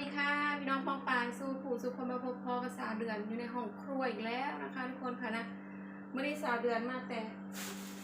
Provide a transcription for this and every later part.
ดีค่ะพี่น้องปองปายสู้ผู้สู้คนมาพบพอกับสาเดือนอยู่ในห้องครัวอีกแล้วนะคะทุกคนค่ะนะเมื่อนี้สาเดือนมาแต่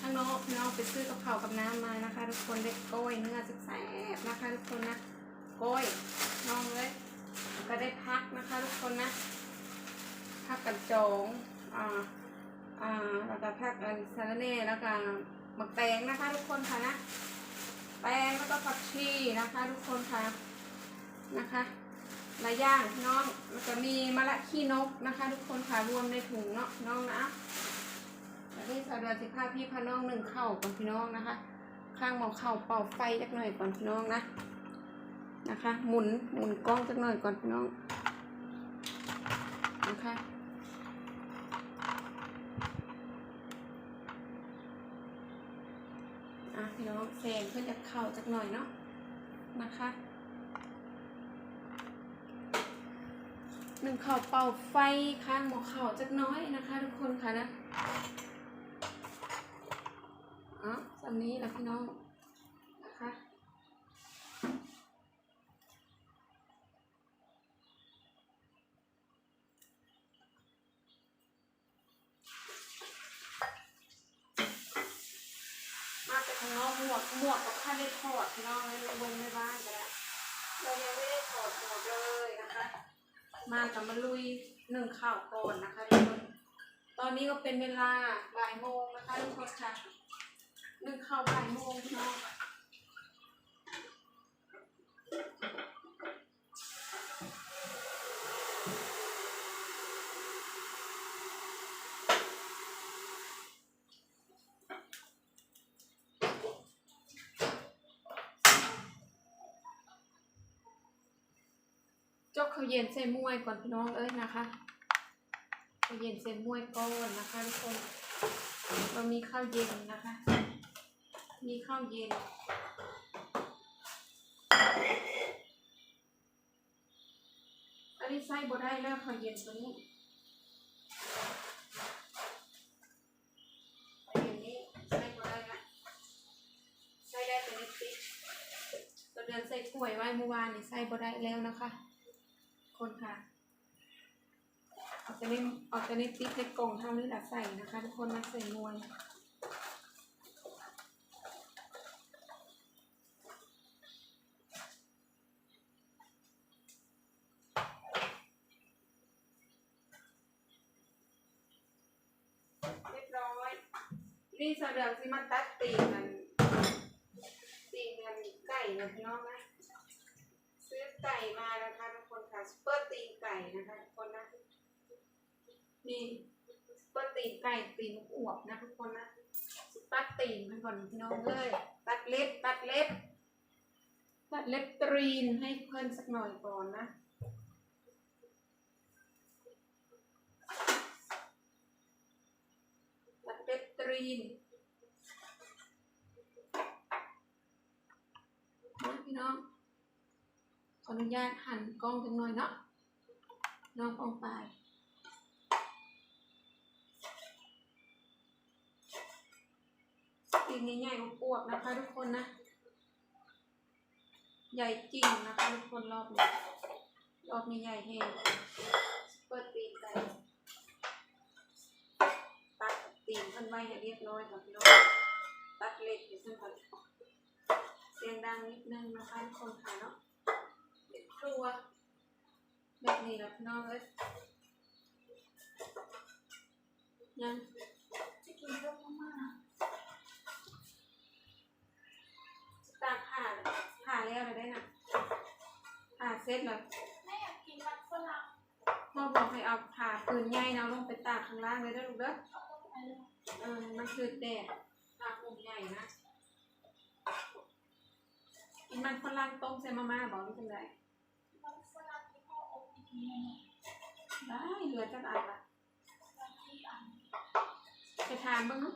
ข้างนอกพี่น้องไปซื้อกับข้าวกับน้ำมานะคะ ทุกคนเด็กก้อยเนื้อแซ่บๆนะคะทุกคนนะก้อยน้องเลยก็ได้พักนะคะ ทุกคนนะพักกันจองอ่าอ่าแล้วก็พักกันซาลาเน่แล้วก็หมักแตงนะคะ ทุกคนค่ะนะแตงแล้วก็ผักชีนะคะ ทุกคนค่ะนะคะ ลายอย่างพี่น้องแล้วก็มีมะละขี้นกนะคะ ทุกคนค่ะรวมในถุงเนาะน้องนะแล้วนี่สาวเดือนสิบห้าพี่พาน้องหนึ่งเข่าก่อนพี่น้องนะคะ ข้างหมอเข่าเป่าไฟจักหน่อยก่อนพี่น้องนะนะคะ หมุนหมุนกล้องจักหน่อยก่อนพี่น้องนะคะอะพี่น้องแซงเพื่อจะเข่าจักหน่อยเนาะนะคะ หนึ่งข่าวเป่าไฟข้างหมอเข่าจักน้อยนะคะ ทุกคนค่ะนะอ๋อสำนี้แหละพี่น้องนะคะมาจากข้างนอกหมวกหมวกกับข้าได้ถอดพี่น้องเลยลงในบ้านไปแล้วเรายังไม่ได้ถอดหมวกเลยนะคะ มากับมาลุยหนึ่งข่าวก่อนนะคะทุกคน ตอนนี้ก็เป็นเวลาบ่ายโมงนะคะทุกคนค่ะหนึ่งข่าวบ่ายโมงเนาะ ข้าวเย็นใส่มวยก่อนพี่น้องเอ้ยนะคะข้าวเย็นใส่มวยก่อนนะคะทุกคนเรามีข้าวเย็นนะคะ มีข้าวเย็นอันนี้ใส่บ่ได้แล้วข้าวเย็นตัวนี้ข้าวเย็นนี้ใส่บ่ได้ละใส่ได้เลยทีสิตอนนี้ใส่ถ้วยไว้เมื่อวานนี่ใส่บ่ได้แล้วนะคะ คนค่ะเอาแต่ในเอาแต่ในติ๊กในกล่องเท่านี้แหละใส่นะคะทุกคนมาใส่มวยเรียบร้อย นี่สะเดือมสิมาตัดตีนมันตีนมันไก่นะพี่น้องนะ ไก่มานะคะทุกคนค่ะซุปเปอร์ตีนไก่นะคะทุกคนนะนี่ซุปเปอร์ตีนไก่ตีนอวบนะทุกคนนะตัดตีนมันก่อนพี่น้องเลยตัดเล็บตัดเล็บตัดเล็บตรีนให้เพิ่นสักหน่อยก่อนนะตัดเล็บตรีนพี่น้อง ขออนุญาตหันกล้องจังหน่อยเนาะน้องปองปตีนี้ใหญ่อวบนะคะทุกคนนะ ใหญ่จริงนะคะทุกคนรอบนี้ รอบนี้ใหญ่แฮงเปิดตีนไก่ตัดตีนมันไว้ให้เรียบร้อยก่อนพี่น้องตัดเล็กอยู่ซึ่งก่อนเสียงดังนิดนึงนะคะทุกคนค่ะเนาะ ครัว แบบนี้นะพี่น้องเอ้ยยังจะกินข้าวมาตากผ่าเลยผ่าแล้วเลยได้นะผ่าเสร็จแล้วไม่อยากกินมันฝรั่งพ่อบอกให้เอาผ่าปืนใหญ่นะลงไปตากข้างล่างเลยเด้อลูกเด้อเอาตรงไปเลยเออมันคือแดดผ่าปูนใหญ่นะกินมันฝรั่งต้มใส่มาม่าบอกนี่จังได ได้เหลือจักอันละไปทานบ้างเนาะ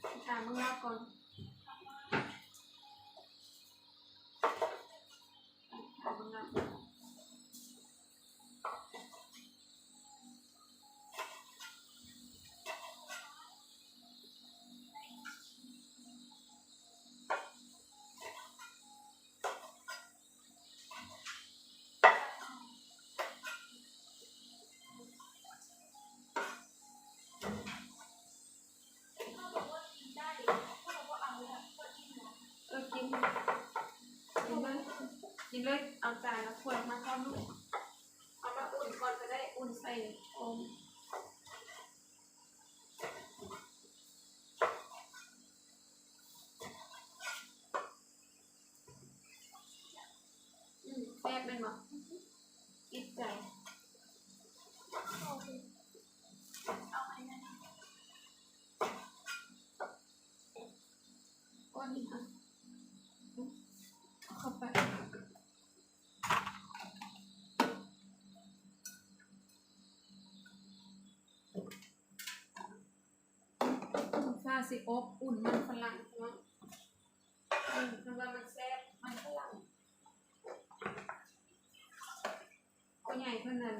ไปทานบ้างแล้วก่อน เอาใจแล้วควรมาทอดลูกเอามาอุ่นก่อนจะได้อุ่นใส่อมอืมแซ่บเป็นบ่อิดใจ โอเคเอาไปนะ ก้อนนี้ค่ะเอาเข้าไปฟ้า สิอบอุ่นมันฝรั่งเนาะอืมทำว่ามันแซ่บมันฝรั่งก็ใหญ่เท่านั้น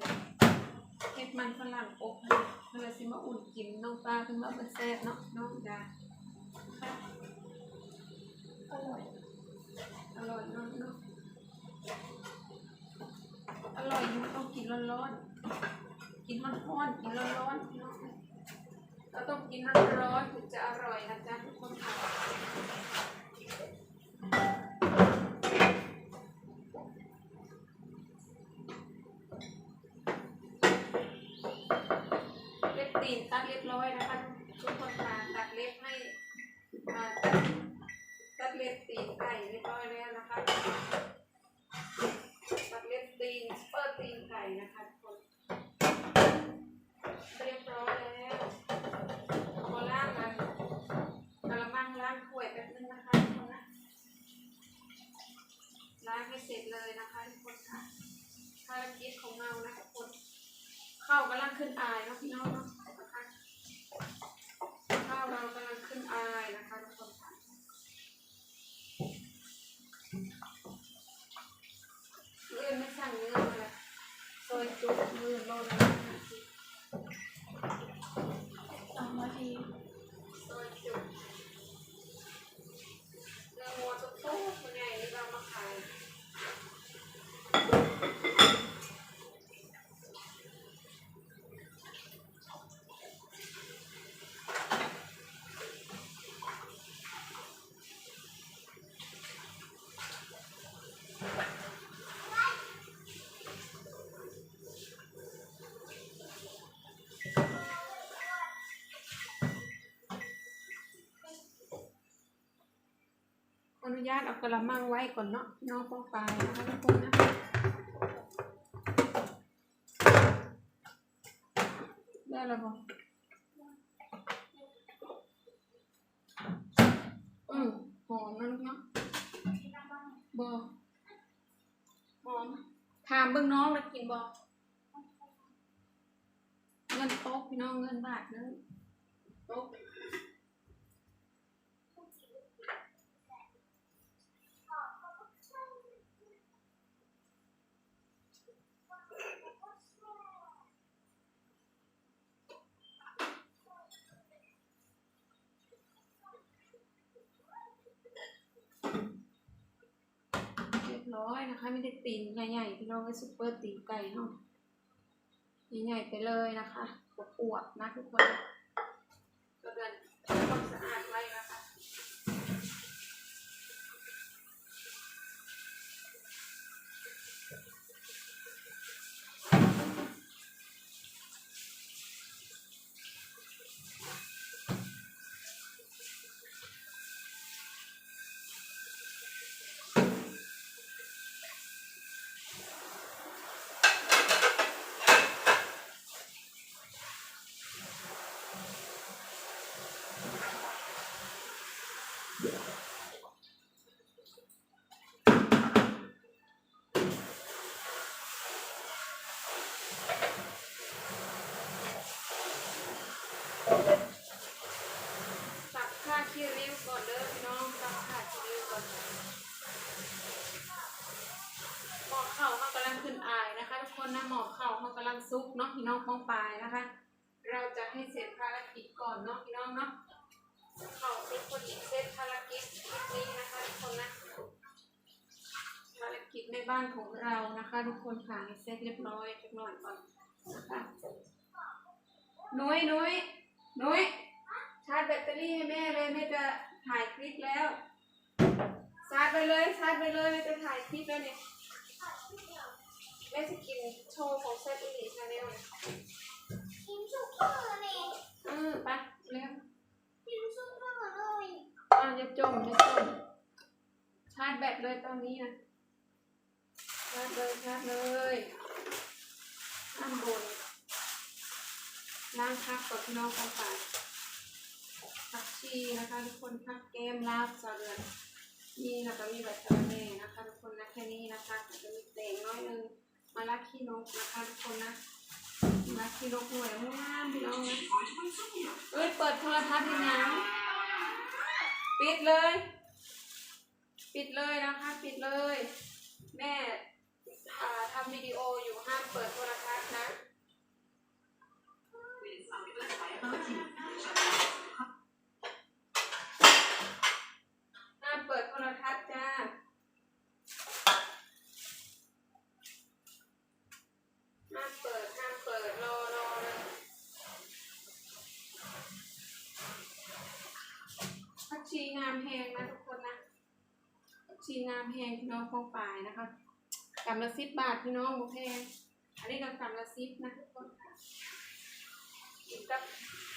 เฮ็ดมันฝรั่งอบให้เวลาสิมาอุ่นกินน้องปลาถึงว่ามันแซ่บเนาะน้องดาค่ะอร่อยอร่อยเนาะเนาะอร่อยอยู่ต้องกินร้อนๆกินร้อนๆกินร้อนร้อง เราต้องกินร้อนถึงจะอร่อยนะจ๊ะทุกคนค่ะเล็บตีนตัดเรียบร้อยนะคะทุกคนค่ะตัดเล็บให้มาตัด ตัดเล็บตีนไก่เรียบร้อยแล้วนะคะ ตัดเล็บตีนเปิดตีนไก่นะคะทุกคนเรียบร้อยแล้วพอล้างมันกระมังล้างถ้วยแป๊บนึงนะคะทุกคนนะล้างให้เสร็จเลยนะคะทุกคนค่ะภารกิจของเรานะทุกคนข้าวกำลังขึ้น อายนะพี่น้องเนาะนะคะข้าวเรากำลังขึ้นอายนะคะทุกคนค่ะเลื่อนไม่สั่งเนื้อมาเลยซอยจุกมือโลละห้าสิบ สองนาที ซอยจุกเนื้อวัวทุกโต๊ะคนใหญ่นี่เรามาขายข อนุญาตเอากระมังไว้ก่อนเนาะน้องป้องปลายนะคะทุกคนนะได้แล้วบ่อืมหอมนะลูกเนาะที่นั่งบ้าบอหอมถามเบิ่งน้องแล้วกินบอเงินโต๊ะพี่น้องเงินบาทเนึงโต๊ะ เร้อยนะคะไม่ได้ตีนใหญ่ๆพี่น้องไว้ซุปเปอร์ตีนไก่เนาะใหญ่ๆไปเลยนะคะปวบๆนะทุกคนก็เดินทำความสะอาดไว้นะคะ ตักผ้าคีริ้วก่อนเด้อพี่น้องตักผ้าคีริ้วก่อนหมอกเข่าเขากำลังขึ้นอายนะคะทุกคนนะหมอกเข่าเขากำลังซุกเนาะพี่น้องมองปลายนะคะ คนเสร็จภารกิจคลิปนี้นะคะทุกคนนะภารกิจในบ้านของเรานะคะ ทุกคนค่ะเสร็จเรียบร้อยเรียบร้อยก่อนนะคะนุ้ยนุ้ยนุ้ยชาร์จแบตเตอรี่ให้แม่เลยแม่จะถ่ายคลิปแล้วชาร์จไปเลยชาร์จไปเลยแม่จะถ่ายคลิปแล้วเนี่ยแม่จะกินโชว์ของเซตอีลีชาแนลนะ กินสุกเท่าเลย เออไปเร็ว กินสุกเท่าเลย อะอย่าจมอย่าจมชาร์จแบ ตอนนี้นะชาร์จเลยชาร์จเลยอันบนล้างพักกับพี่น้องกันไปผักชีนะคะ ทุกคนผักแก้มลาบสาเรือนนี่แล้วก็มีใบสะระแหน่นะคะทุกคนนะแค่นี้นะคะแล้วก็มีเตงน้อยนึงมาลักขี้นกนะคะทุกคนนะมาลักขี้นกหน่วยงามพี่น้องนะเอ้ยเปิดโทรทัศน์ให้น้ำปิดเลย ปิดเลยนะคะ ปิดเลย แม่อ่าทำวิดีโออยู่ห้ามเปิดโทรทัศน์นะ ห้ามเปิดโทรทัศน์จ้า ห้ามเปิด ห้ามเปิด รอรอเลยผักชีงามแพงนะทุกคนนะผักชีงาม แพงพี่น้องฟองปลายนะคะกำละสิบบาทพี่น้องโอแพงอันนี้ก็กำละสิบนะทุกคนค่ะกินกับ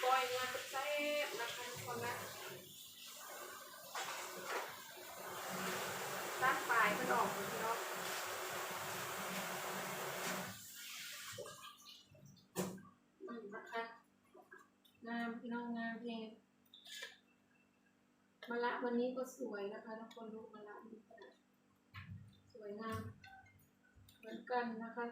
ก้อยเนื้อแซ่บนะคะทุกคนนะตัดปลายมันออกพี่น้องนะคะงามพี่น้องงามเพลงมะละวันนี้ก็สวยนะคะทุกคนลูมะละ วยงามเหมือนกันนะคะ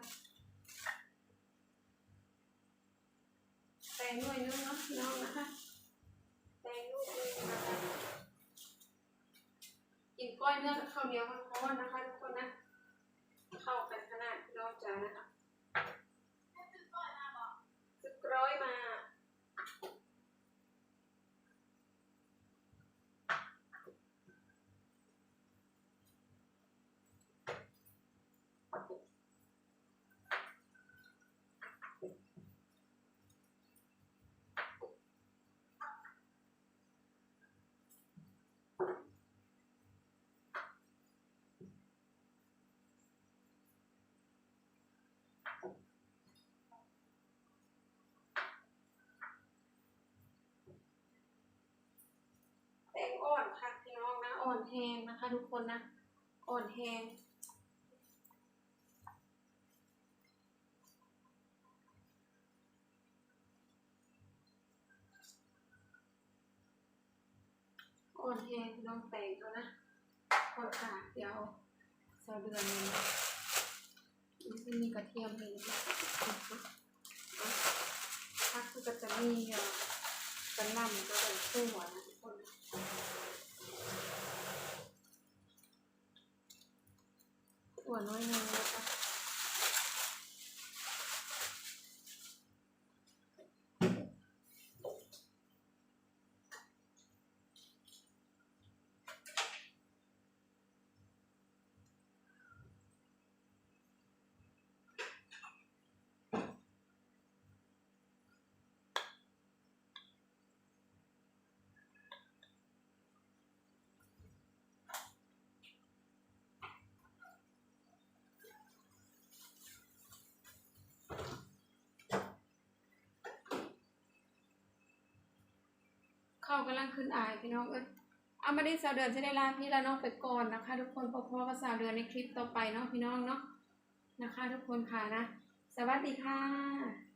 แต่งหน่วยนึงเนาะน้องนะคะ แต่งลูกนึงนะคะกินก้อยเนื้อกับข้าวเหนียวร้อนๆนะคะทุกคนนะ เข้ากันขนาดน้องจ๋านะคะสึกร้อยมา แตง อ่อนค่ะพี่น้องนะอ่อนแหงนะคะ ทุกคนนะอ่อนแหงอ่อนแหงน้องแตงแล้วนะคนขาเดี๋ยวสาวเดือนนึงมันจะมีกระเทียมเลยนะคะพักก็จะมีอ่อ กระหล่ำก็เลยสู้หัวนะทุกคนหัวน้อยนึง เข้ากำลังขึ้นอายพี่น้องเอ้ยเอามาได้สาวเดือนจะได้ลาพี่และน้องไปก่อนนะคะ ทุกคนพบกับสาวเดือนในคลิปต่อไปเนาะพี่น้องเนาะนะคะ ทุกคนค่ะนะ สวัสดีค่ะ